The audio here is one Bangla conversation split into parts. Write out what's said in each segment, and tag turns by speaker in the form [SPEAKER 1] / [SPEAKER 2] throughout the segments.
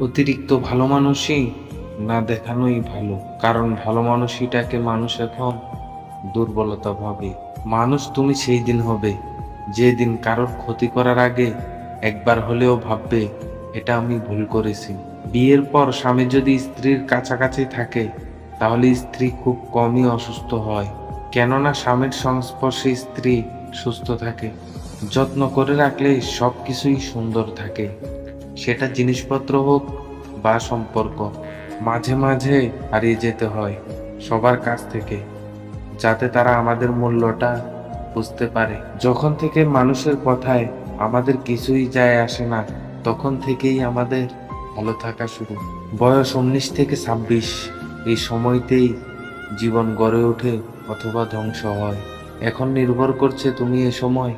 [SPEAKER 1] অতিরিক্ত ভালো মানুষই না দেখানোই ভালো। কারণ ভালো মানুষইটাকে মানুষ এখন দুর্বলতা ভাবে। মানুষ তুমি সেই দিন হবে যে দিন কারোর ক্ষতি করার আগে একবার হলেও ভাববে, এটা আমি ভুল করেছি। বিয়ের পর স্বামী যদি স্ত্রীর কাছাকাছি থাকে, তাহলে স্ত্রী খুব কমই অসুস্থ হয়। কেননা স্বামীর সংস্পর্শে স্ত্রী সুস্থ থাকে। যত্ন করে রাখলে সব কিছুই সুন্দর থাকে। সেটা জিনিসপত্র হোক বা সম্পর্ক, মাঝে মাঝে হারিয়ে যেতে হয় সবার কাছ থেকে, যাতে তারা আমাদের মূল্যটা বুঝতে পারে। যখন থেকে মানুষের কথায় আমাদের কিছুই যায় আসে না, তখন থেকেই আমাদের ভালো থাকা শুরু। বয়স উনিশ থেকে ছাব্বিশ, এই সময়তেই জীবন গড়ে ওঠে অথবা ধ্বংস হয়। এখন নির্ভর করছে তুমি এ সময়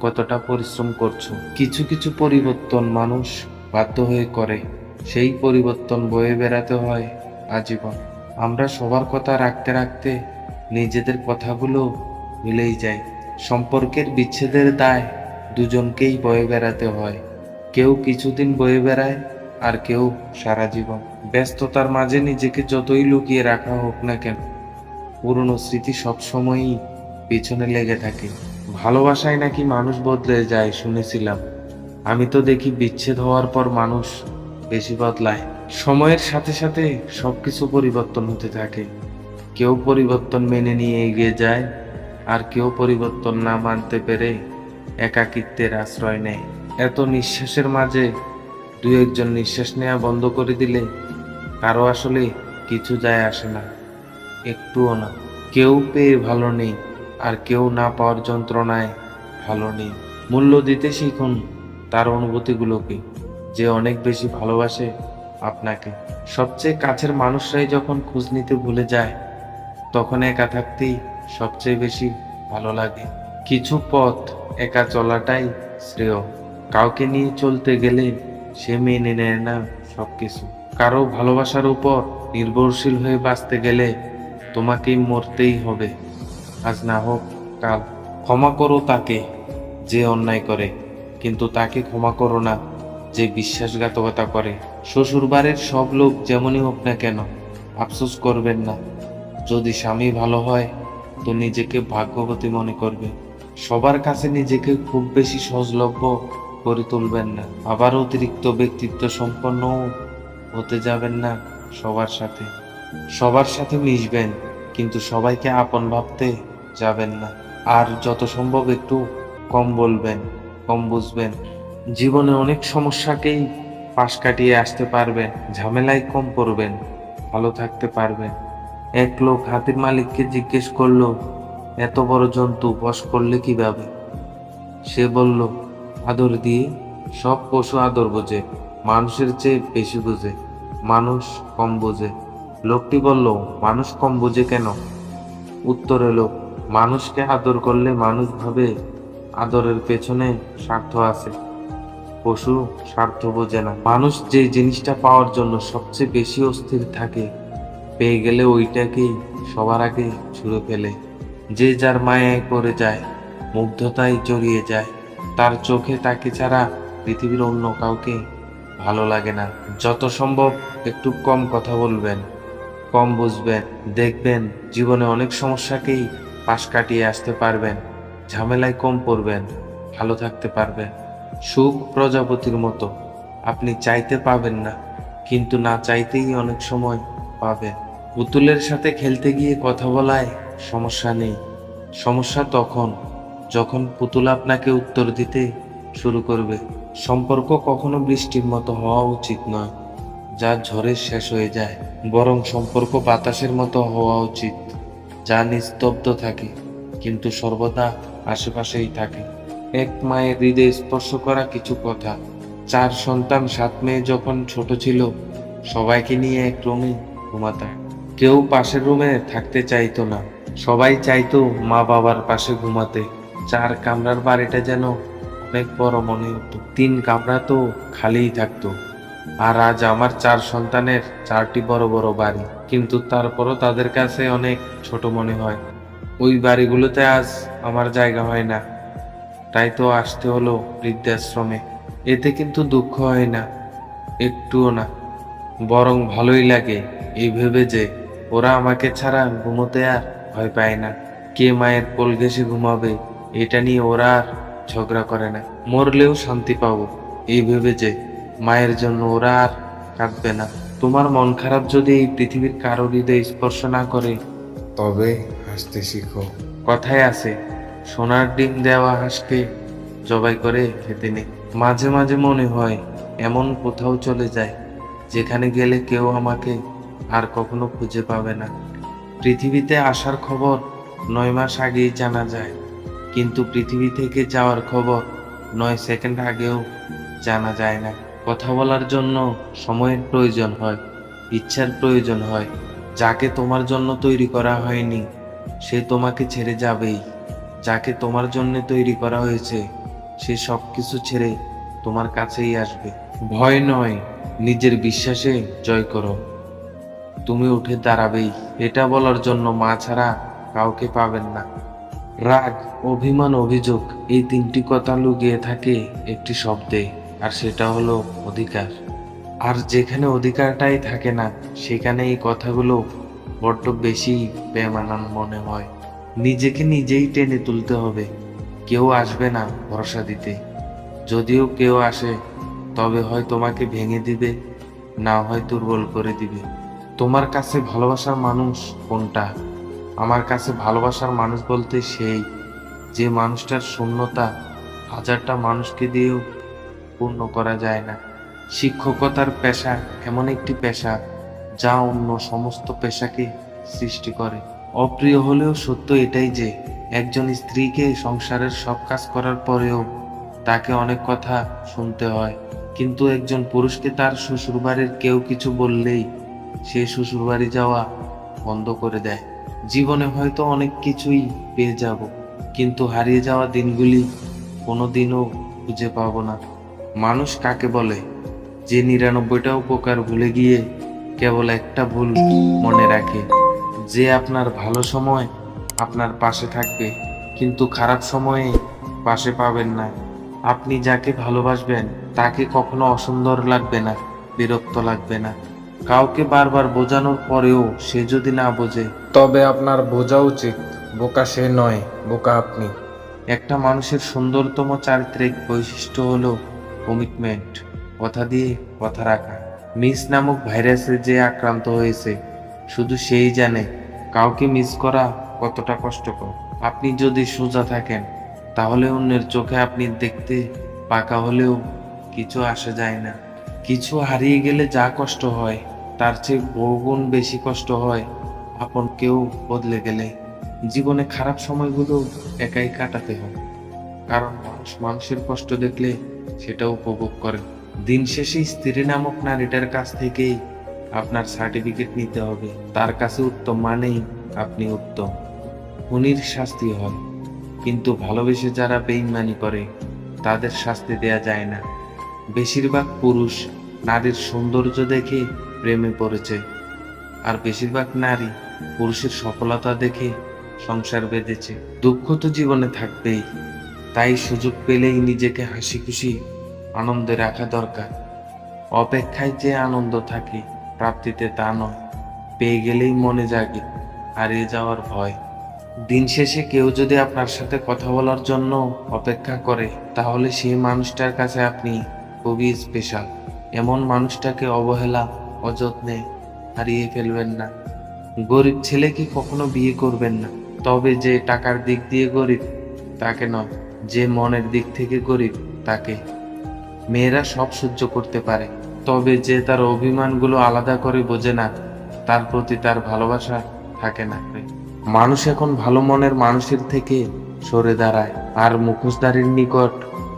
[SPEAKER 1] কতটা পরিশ্রম করছ। কিছু কিছু পরিবর্তন মানুষ বাধ্য হয়ে করে, সেই পরিবর্তন বয়ে বেড়াতে হয় আজীবন। আমরা সবার কথা রাখতে রাখতে নিজেদের কথাগুলো মিলেই যায়। সম্পর্কের বিচ্ছেদের দায় দুজনকেই বয়ে বেড়াতে হয়। কেউ কিছুদিন বয়ে বেড়ায় আর কেউ সারা জীবন। ব্যস্ততার মাঝে নিজেকে যতই লুকিয়ে রাখা হোক না কেন, পুরনো স্মৃতি সবসময়ই পেছনে লেগে থাকে। ভালোবাসায় নাকি মানুষ বদলে যায় শুনেছিলাম। আমি তো দেখি বিচ্ছেদ হওয়ার পর মানুষ বেশি বদলায়। সময়ের সাথে সাথে সব কিছু পরিবর্তন হতে থাকে। কেউ পরিবর্তন মেনে নিয়ে এগিয়ে যায়, আর কেউ পরিবর্তন না মানতে পেরে একাকিত্বের আশ্রয় নেয়। এত নিঃশ্বাসের মাঝে দু একজন নিঃশ্বাস নেওয়া বন্ধ করে দিলে কারও আসলে কিছু যায় আসে না, একটুও না। কেউ পেয়ে ভালো নেই, আর কেউ না পাওয়ার যন্ত্রণায় ভালো নেই। মূল্য দিতে শিখুন তার অনুভূতিগুলোকে যে অনেক বেশি ভালোবাসে আপনাকে। সবচেয়ে কাছের মানুষরাই যখন খোঁজ নিতে ভুলে যায়, তখন একা থাকতেই সবচেয়ে বেশি ভালো লাগে। কিছু পথ একা চলাটাই শ্রেয়। কাউকে নিয়ে চলতে গেলে সে মেনে নেয় না সব কিছু কারও ভালোবাসার উপর নির্ভরশীল হয়ে বাঁচতে গেলে তোমাকেই মরতেই হবে। আজ না হোক কাল, ক্ষমা করো তাকে যে অন্যায় করে। কিন্তু তাকে ক্ষমা করো না, যে বিশ্বাসঘাতকতা করে। শ্বশুরবাড়ির সব লোক যেমনই হোক না কেন, আফসোস করবেন না। যদি স্বামী ভালো হয়, তো নিজেকে ভাগ্যবতী মনে করবে। সবার কাছে নিজেকে খুব বেশি সহজলভ্য করে তুলবেন না। আবার অতিরিক্ত ব্যক্তিত্ব সম্পন্ন হতে যাবেন না সবার সাথে। সবার সাথে মিশবেন, কিন্তু সবাইকে আপন ভাবতে যাবেন না। আর যত সম্ভব একটু কম বলবেন। কম বুঝবেন। জীবনে অনেক সমস্যাকেই পাশ কাটিয়ে আসতে পারবেন, ঝামেলায় কম পড়বেন, ভালো থাকতে পারবেন। এক লোক হাতির মালিককে জিজ্ঞেস করল, এত বড় জন্তু বশ করলে কীভাবে? সে বলল, আদর দিয়ে, সব পশু আদর বোঝে, মানুষের চেয়ে বেশি বোঝে, মানুষ কম বোঝে। লোকটি বলল, মানুষ কম বোঝে কেন? উত্তর এলো, মানুষকে আদর করলে মানুষ ভাবে আদরের পেছনে স্বার্থ আছে। পশু স্বার্থ বোঝে না। মানুষ যে জিনিসটা পাওয়ার জন্য সবচেয়ে বেশি অস্থির থাকে, পেয়ে গেলে ওইটাকেই সবার আগে ছুঁড়ে ফেলে। যে যার মায়ায় পড়ে যায়, মুগ্ধতায় জড়িয়ে যায়, তার চোখে তাকে ছাড়া পৃথিবীর অন্য কাউকে ভালো লাগে না। যত সম্ভব একটু কম কথা বলবেন, কম বুঝবেন, দেখবেন জীবনে অনেক সমস্যাকেই পাশ কাটিয়ে আসতে পারবেন। ঝামেলায় কম পড়বেন, ভালো থাকতে পারবেন। সুখ প্রজাপতির মতো। আপনি চাইতে পাবেন না, কিন্তু না চাইতেই অনেক সময় পাবেন পুতুলের সাথে খেলতে গিয়ে কথা বলায় সমস্যা নেই। সমস্যা তখন, যখন পুতুল আপনাকে উত্তর দিতে শুরু করবে। সম্পর্ক কখনো বৃষ্টির মতো হওয়া উচিত নয়, যা ঝড়ে শেষ হয়ে যায়। বরং সম্পর্ক বাতাসের মতো হওয়া উচিত, যা নিস্তব্ধ থাকে, কিন্তু সর্বদা আশেপাশেই থাকে। এক মায়ের হৃদয় স্পর্শ করা কিছু কথা। চার সন্তান, সাত মেয়ে যখন ছোট ছিল, সবাইকে নিয়ে এক রুমে ঘুমাতা কেউ পাশের রুমে থাকতে চাইতো না। সবাই চাইতো মা বাবার পাশে ঘুমাতে। চার কামরার বাড়িটা যেন অনেক বড় মনে হতো। তিন কামরা তো খালিই থাকতো। আর আজ আমার চার সন্তানের চারটি বড় বড় বাড়ি। কিন্তু তারপরও তাদের কাছে অনেক ছোট মনে হয়। ওই বাড়িগুলোতে আজ আমার জায়গা হয় না। তাই তো আসতে হলো বৃদ্ধাশ্রমে। এতে কিন্তু দুঃখ হয় না, একটুও না। বরং ভালোই লাগে এই ভেবে যে ওরা আমাকে ছাড়া ঘুমোতে আর ভয় পায় না। কে মায়ের কোল ঘেসে ঘুমাবে, এটা নিয়ে ওরা আর ঝগড়া করে না। মরলেও শান্তি পাবো এই ভেবে যে মায়ের জন্য ওরা আর কাঁদবে না। তোমার মন খারাপ যদি এই পৃথিবীর কারও হৃদয় স্পর্শ না করে,
[SPEAKER 2] তবে হাসতে শিখো।
[SPEAKER 1] কথায় আছে, সোনার ডিম দেওয়া হাঁসকে জবাই করে খেতে নেই মাঝে মাঝে মনে হয়, এমন কোথাও চলে যায়, যেখানে গেলে কেউ আমাকে আর কখনো খুঁজে পাবে না। পৃথিবীতে আসার খবর নয় মাস আগেই জানা যায়, কিন্তু পৃথিবী থেকে যাওয়ার খবর নয় সেকেন্ড আগেও জানা যায় না। কথা বলার জন্য সময়ের প্রয়োজন হয়, ইচ্ছার প্রয়োজন হয়, যাকে তোমার জন্য তৈরি করা হয়নি। সে তোমাকে ছেড়ে যাবেই। যাকে তোমার জন্য তৈরি করা হয়েছে, সে সব কিছু ছেড়ে তোমার কাছেই আসবে। ভয় নয়, নিজের বিশ্বাসে জয় করো। তুমি উঠে দাঁড়াবেই। এটা বলার জন্য মা ছাড়া কাউকে পাবেন না। রাগ, অভিমান, অভিযোগ, এই তিনটি কথা লুকিয়ে থাকে একটি শব্দে, আর সেটা হলো অধিকার। আর যেখানে অধিকারটাই থাকে না, সেখানে এই কথাগুলো বড্ড বেশি বেমানান মনে হয়। নিজেকে নিজেই টেনে তুলতে হবে। কেউ আসবে না ভরসা দিতে। যদিও কেউ আসে, তবে হয় তোমাকে ভেঙে দিবে, না হয় দুর্বল করে দিবে। তোমার কাছে ভালোবাসার মানুষ কোনটা? আমার কাছে ভালোবাসার মানুষ বলতে সেই, যে মানুষটার শূন্যতা হাজারটা মানুষকে দিয়েও পূর্ণ করা যায় না। শিক্ষকতার পেশা এমন একটি পেশা যা অন্য সমস্ত পেশাকে সৃষ্টি করে। অপ্রিয় হলেও সত্য এটাই যে, একজন স্ত্রীকে সংসারের সব কাজ করার পরেও তাকে অনেক কথা শুনতে হয়। কিন্তু একজন পুরুষকে তার শ্বশুরবাড়ির কেউ কিছু বললেই সে শ্বশুরবাড়ি যাওয়া বন্ধ করে দেয়। জীবনে হয়তো অনেক কিছুই পেয়ে যাব, কিন্তু হারিয়ে যাওয়া দিনগুলি কোনোদিনও খুঁজে পাবো না। মানুষ কাকে বলে? যে নিরানব্বইটা উপকার ভুলে গিয়ে কেবল একটা ভুল মনে রাখে। যে আপনার ভালো সময় আপনার পাশে থাকবে, কিন্তু খারাপ সময়ে পাশে পাবেন না। আপনি যাকে ভালোবাসবেন, তাকে কখনো অসুন্দর লাগবে না, বিরক্ত লাগবে না। কাউকে বারবার বোঝানোর পরেও সে যদি না বোঝে,
[SPEAKER 2] তবে আপনার বোঝা উচিত, বোকা সে নয়, বোকা আপনি।
[SPEAKER 1] একটা মানুষের সুন্দরতম চারিত্রিক বৈশিষ্ট্য হলো কমিটমেন্ট কথা দিয়ে কথা রাখা। মিস নামক ভাইরাসে যে আক্রান্ত হয়েছে, শুধু সেই জানে। কাউকে মিস করা কতটা কষ্টকর? আপনি যদি সোজা থাকেন, তাহলে অন্যের চোখে আপনি দেখতে পাকা হলেও কিছু আসে যায় না। কিছু হারিয়ে গেলে যা কষ্ট হয়, তার চেয়ে বহুগুণ বেশি কষ্ট হয় আপন কেউ বদলে গেলে। জীবনে খারাপ সময়গুলো একাই কাটাতে হয়, কারণ মানুষ মানুষের কষ্ট দেখলে সেটা উপভোগ করে। দিন শেষে স্ত্রী নামক নারীটার কাছ থেকেই আপনার সার্টিফিকেট নিতে হবে। তার কাছে উত্তম মানেই আপনি উত্তম। খুনির শাস্তি হয়, কিন্তু ভালোবেসে যারা বেইমানি করে, তাদের শাস্তি দেয়া যায় না। বেশিরভাগ পুরুষ নারীর সৌন্দর্য দেখে প্রেমে পড়েছে, আর বেশিরভাগ নারী পুরুষের সফলতা দেখে সংসার বেঁধেছে। দুঃখ তো জীবনে থাকবেই, তাই সুযোগ পেলেই নিজেকে হাসি খুশি আনন্দে রাখা দরকার। অপেক্ষায় যে আনন্দ থাকে, প্রাপ্তিতে তা নয়। পেয়ে গেলেই মনে জাগে, হারিয়ে যাওয়ার ভয়। দিন শেষে কেউ যদি আপনার সাথে কথা বলার জন্য অপেক্ষা করে, তাহলে সেই মানুষটার কাছে আপনি খুবই স্পেশাল এমন মানুষটাকে অবহেলা, অযত্নে হারিয়ে ফেলবেন না। গরিব ছেলেকে কখনো বিয়ে করবেন না? তবে যে টাকার দিক দিয়ে গরিব, তাকে নয়, যে মনের দিক থেকে গরিব, তাকে মেয়েরা সব সহ্য করতে পারে। তবে যে তার অভিমানগুলো আলাদা করে বোঝে না, তার প্রতি তার ভালোবাসা থাকে না মানুষ এখন ভালো মনের মানুষের থেকে সরে দাঁড়ায়, আর মুখোশধারীর নিকট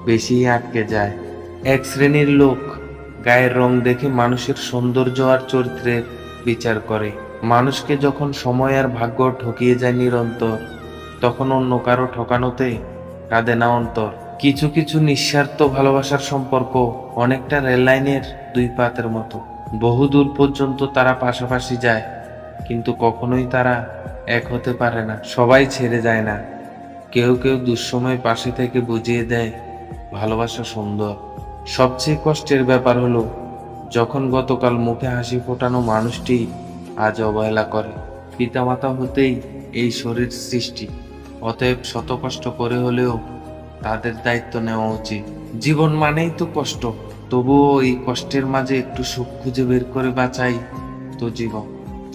[SPEAKER 1] বেশি আটকে যায়। এক শ্রেণির লোক গায়ের রং দেখে মানুষের সৌন্দর্য আর চরিত্রের বিচার করে। মানুষকে যখন সময় আর ভাগ্য ঠকিয়ে যায় নিরন্তর, তখন অন্য কারও ঠকানোতে কাঁদে না অন্তর। কিছু কিছু নিঃস্বার্থ ভালোবাসার সম্পর্ক অনেকটা রেললাইনের দুই পাতের মতো। বহু দূর পর্যন্ত তারা পাশাপাশি যায়, কিন্তু কখনোই তারা এক হতে পারে না, সবাই ছেড়ে যায় না। কেউ কেউ দুঃসময় পাশে থেকে বুঝিয়ে দেয়, ভালোবাসা সুন্দর। সবচেয়ে কষ্টের ব্যাপার হলো, যখন গতকাল মুখে হাসি ফোটানো মানুষটি আজ অবহেলা করে। পিতামাতা হতেই এই শরীর সৃষ্টি, অতএব শত কষ্ট করে হলেও তাদের দায়িত্ব নেওয়া উচিত। জীবন মানেই তো কষ্ট। তবুও এই কষ্টের মাঝে একটু সুখ খুঁজে বের করে বাঁচাই তো জীবন।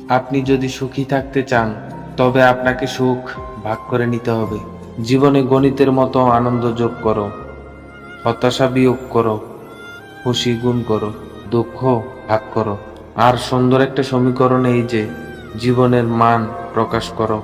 [SPEAKER 1] আপনি যদি সুখী থাকতে চান, তবে আপনাকে সুখ ভাগ করে নিতে হবে। জীবনে গণিতের মতো আনন্দ যোগ করো, হতাশা বিয়োগ করো, খুশি গুণ করো, দুঃখ ভাগ করো। আর সুন্দর একটা সমীকরণ এই যে, জীবনের মান প্রকাশ করো।